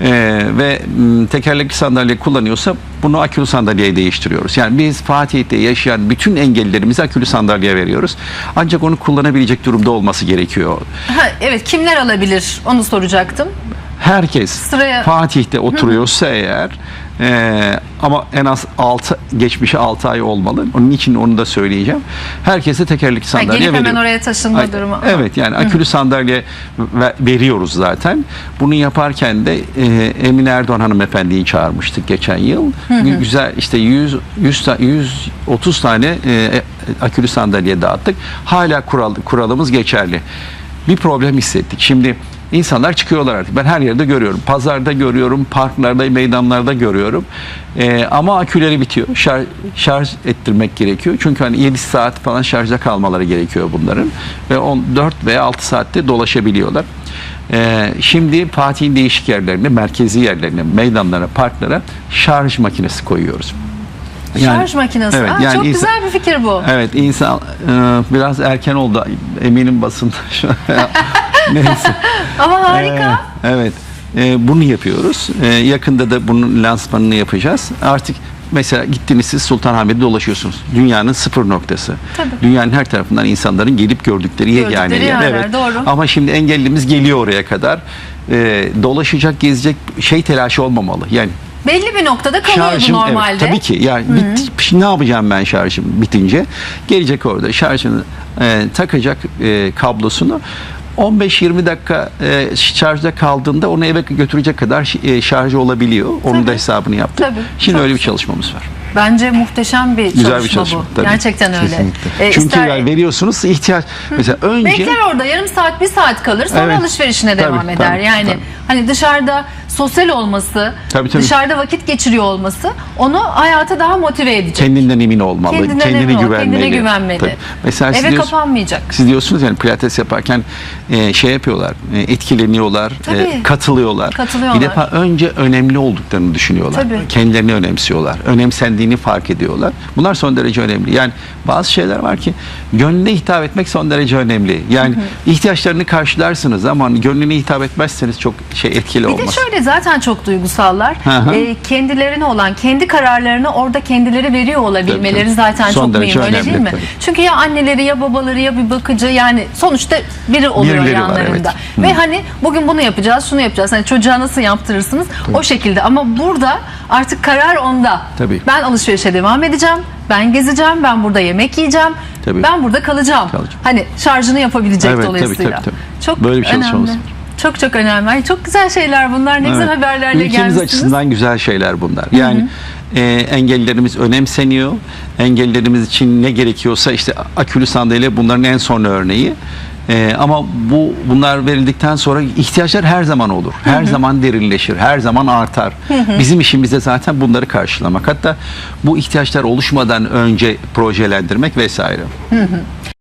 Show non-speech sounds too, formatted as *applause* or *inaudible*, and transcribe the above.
e, ve tekerlekli sandalye kullanıyorsa bunu akülü sandalyeye değiştiriyoruz. Yani biz Fatih'te yaşayan bütün engellilerimize akülü sandalye veriyoruz. Ancak onu kullanabilecek durumda olması gerekiyor. Ha, evet kimler alabilir onu soracaktım. Herkes Sıraya- Fatih'te oturuyorsa eğer e, ama en az 6 geçmişi 6 ay olmalı. Onun için onu da söyleyeceğim. Herkese tekerlekli sandalye gelip hemen oraya taşınma Ay- durumu. Evet yani akülü sandalye ve- veriyoruz zaten. Bunu yaparken de e, Emine Erdoğan hanımefendiyi çağırmıştık geçen yıl. Güzel işte 100 100 ta- 130 tane e, e, akülü sandalye dağıttık. Hala kural kuralımız geçerli. Bir problem hissettik. Şimdi insanlar çıkıyorlar artık. Ben her yerde görüyorum. Pazarda görüyorum, parklarda, meydanlarda görüyorum. E, ama aküleri bitiyor. Şarj, şarj ettirmek gerekiyor. Çünkü hani 7 saat falan şarjda kalmaları gerekiyor bunların. Ve 14 veya 6 saatte dolaşabiliyorlar. Ee, şimdi Fatih'in değişik yerlerine, merkezi yerlerine, meydanlara, parklara şarj makinesi koyuyoruz. Yani- Şarj makinesi. Evet, Aa, yani çok insan- güzel bir fikir bu. Evet insan e, biraz erken oldu eminim basın. *laughs* *laughs* Neyse. Ama harika. Ee, evet. Ee, bunu yapıyoruz. Ee, yakında da bunun lansmanını yapacağız. Artık mesela gittiniz siz Sultanahmet'te dolaşıyorsunuz. Dünyanın sıfır noktası. Tabii. Dünyanın her tarafından insanların gelip gördükleri Gördükleri yer. yerler, doğru. Ama şimdi engellimiz geliyor oraya kadar. Ee, dolaşacak, gezecek şey telaşı olmamalı. Yani Belli bir noktada kalıyor bu Şarjım normalde. evet, tabii ki. Yani bitti, şimdi ne yapacağım ben şarjım bitince? Gelecek orada şarjını e, takacak e, kablosunu 15-20 dakika e, şarjda kaldığında onu eve götürecek kadar e, şarjı olabiliyor. Onun Tabii. da hesabını yaptık. Tabii. Şimdi Çok öyle bir çalışmamız var. Bence muhteşem bir Güzel çalışma, bir çalışma. bu. tabii. Gerçekten öyle. Kesinlikle. Ee, Çünkü ister- yani veriyorsunuz ihtiyaç. Mesela önce Bekler orada yarım saat bir saat kalır sonra Evet. alışverişine Tabii, devam eder. tabii, yani tabii. hani dışarıda sosyal olması, Tabii, tabii. dışarıda vakit geçiriyor olması onu hayata daha motive edecek. kendinden emin olmalı. Kendinden emin ol, güvenmeli. kendine güvenmeli. Tabii. Mesela siz Eve diyorsun- kapanmayacak. Siz diyorsunuz yani pilates yaparken e, şey yapıyorlar, e, etkileniyorlar, Tabii. e, katılıyorlar. Katılıyorlar. Bir defa önce önemli olduklarını düşünüyorlar. Tabii. Kendilerini önemsiyorlar. Önemsendiğini fark ediyorlar. Bunlar son derece önemli. Yani bazı şeyler var ki gönlüne hitap etmek son derece önemli. Yani ihtiyaçlarını karşılarsınız ama gönlüne hitap etmezseniz çok şey etkili Bir olmaz. de şöyle zaten çok duygusallar. Hı hı. Ee, kendilerine olan, kendi kararlarını orada kendileri veriyor olabilmeleri Tabii, tabii. zaten Son çok mühim öyle önemli, değil mi? tabii. Çünkü ya anneleri ya babaları ya bir bakıcı yani sonuçta biri oluyor Birileri var, yanlarında. evet. Ve hani bugün bunu yapacağız, şunu yapacağız. Hani çocuğa nasıl yaptırırsınız o şekilde ama burada artık karar onda. Tabii. Ben alışverişe devam edeceğim. Ben gezeceğim, ben burada yemek yiyeceğim. Tabii. Ben burada kalacağım. Kalacağım. Hani şarjını yapabilecek Evet, tabii, dolayısıyla. tabii, tabii. Çok Böyle bir çalışmamız önemli. var. Çok çok önemli. Ay, çok güzel şeyler bunlar. Ne güzel Evet. haberlerle Ülkemiz gelmişsiniz. açısından güzel şeyler bunlar. Yani e, engellilerimiz önemseniyor. Engellilerimiz için ne gerekiyorsa işte akülü sandalye bunların en son örneği. E, ama bu bunlar verildikten sonra ihtiyaçlar her zaman olur. Her zaman derinleşir. Her zaman artar. Bizim işimiz de zaten bunları karşılamak. Hatta bu ihtiyaçlar oluşmadan önce projelendirmek vesaire.